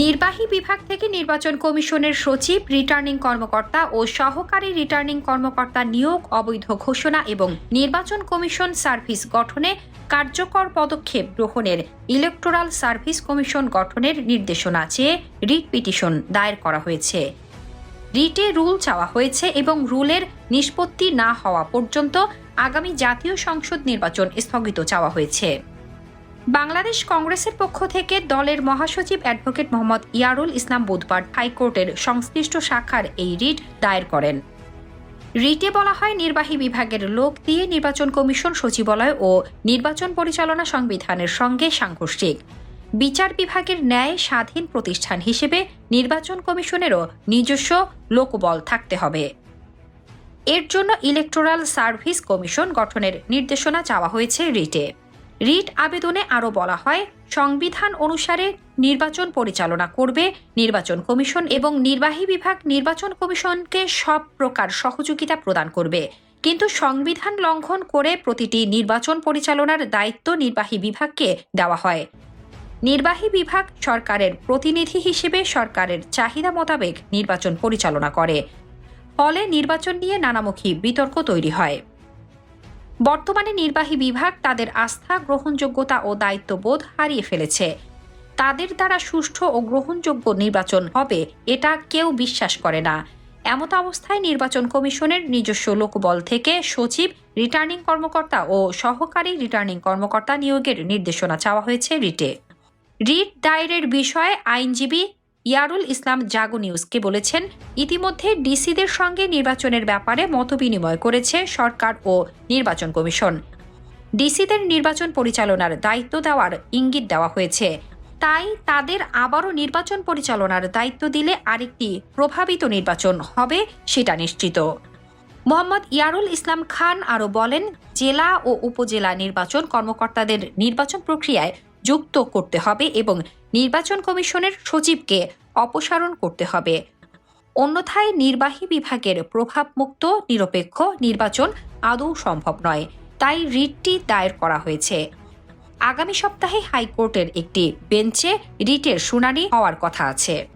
নির্বাহী বিভাগ থেকে নির্বাচন কমিশনের সচিব রিটার্নিং কর্মকর্তা ও সহকারী রিটার্নিং কর্মকর্তা নিয়োগ অবৈধ ঘোষণা এবং নির্বাচন কমিশন সার্ভিস গঠনে কার্যকর পদক্ষেপ গ্রহণের ইলেকটোরাল সার্ভিস কমিশন গঠনের নির্দেশনা চেয়ে রিট পিটিশন দায়ের করা হয়েছে। রিটে রুল চাওয়া হয়েছে এবং রুলের নিষ্পত্তি না হওয়া পর্যন্ত আগামী জাতীয় সংসদ নির্বাচন স্থগিত চাওয়া হয়েছে। বাংলাদেশ কংগ্রেসের পক্ষ থেকে দলের মহাসচিব অ্যাডভোকেট মোহাম্মদ ইয়ারুল ইসলাম বুধবার হাইকোর্টের সংশ্লিষ্ট শাখার এই রিট দায়ের করেন। রিটে বলা হয়, নির্বাহী বিভাগের লোক দিয়ে নির্বাচন কমিশন, সচিবালয় ও নির্বাচন পরিচালনা সংবিধানের সঙ্গে সাংঘর্ষিক। বিচার বিভাগের ন্যায় স্বাধীন প্রতিষ্ঠান হিসেবে নির্বাচন কমিশনেরও নিজস্ব লোকবল থাকতে হবে। এর জন্য ইলেকটোরাল সার্ভিস কমিশন গঠনের নির্দেশনা চাওয়া হয়েছে রিটে। রিট আবেদনে আরও বলা হয়, সংবিধান অনুসারে নির্বাচন পরিচালনা করবে নির্বাচন কমিশন এবং নির্বাহী বিভাগ নির্বাচন কমিশনকে সব প্রকার সহযোগিতা প্রদান করবে। কিন্তু সংবিধান লঙ্ঘন করে প্রতিটি নির্বাচন পরিচালনার দায়িত্ব নির্বাহী বিভাগকে দেওয়া হয়। নির্বাহী বিভাগ সরকারের প্রতিনিধি হিসেবে সরকারের চাহিদা মোতাবেক নির্বাচন পরিচালনা করে। ফলে নির্বাচন নিয়ে নানামুখী বিতর্ক তৈরি হয়। বর্তমানে নির্বাহী বিভাগ তাদের আস্থা, গ্রহণযোগ্যতা ও দায়িত্ববোধ হারিয়ে ফেলেছে। তাদের দ্বারা সুষ্ঠু ও গ্রহণযোগ্য নির্বাচন হবে, এটা কেউ বিশ্বাস করে না। এমত অবস্থায় নির্বাচন কমিশনের নিজস্ব লোকবল থেকে সচিব, রিটার্নিং কর্মকর্তা ও সহকারী রিটার্নিং কর্মকর্তা নিয়োগের নির্দেশনা চাওয়া হয়েছে রিটে। রিট দায়েরের বিষয়ে আইনজীবী ইয়ারুল ইসলাম জাগো নিউজকে বলেছেন, ইতিমধ্যে ডিসিদের সঙ্গে নির্বাচনের ব্যাপারে মতবিনিময় করেছে সরকার ও নির্বাচন কমিশন। ডিসিদের নির্বাচন পরিচালনার দায়িত্ব দেওয়ার ইঙ্গিত দেওয়া হয়েছে। তাই তাদের আবারও নির্বাচন পরিচালনার দায়িত্ব দিলে আরেকটি প্রভাবিত নির্বাচন হবে সেটা নিশ্চিত। মোহাম্মদ ইয়ারুল ইসলাম খান আরও বলেন, জেলা ও উপজেলা নির্বাচন কর্মকর্তাদের নির্বাচন প্রক্রিয়ায় যুক্ত করতে হবে এবং নির্বাচন কমিশনের সচিবকে অপসারণ করতে হবে। অন্যথায় নির্বাহী বিভাগের প্রভাবমুক্ত, নিরপেক্ষ নির্বাচন আদৌ সম্ভব নয়। তাই রিটটি দায়ের করা হয়েছে। আগামী সপ্তাহে হাইকোর্টের একটি বেঞ্চে রিটের শুনানি হওয়ার কথা আছে।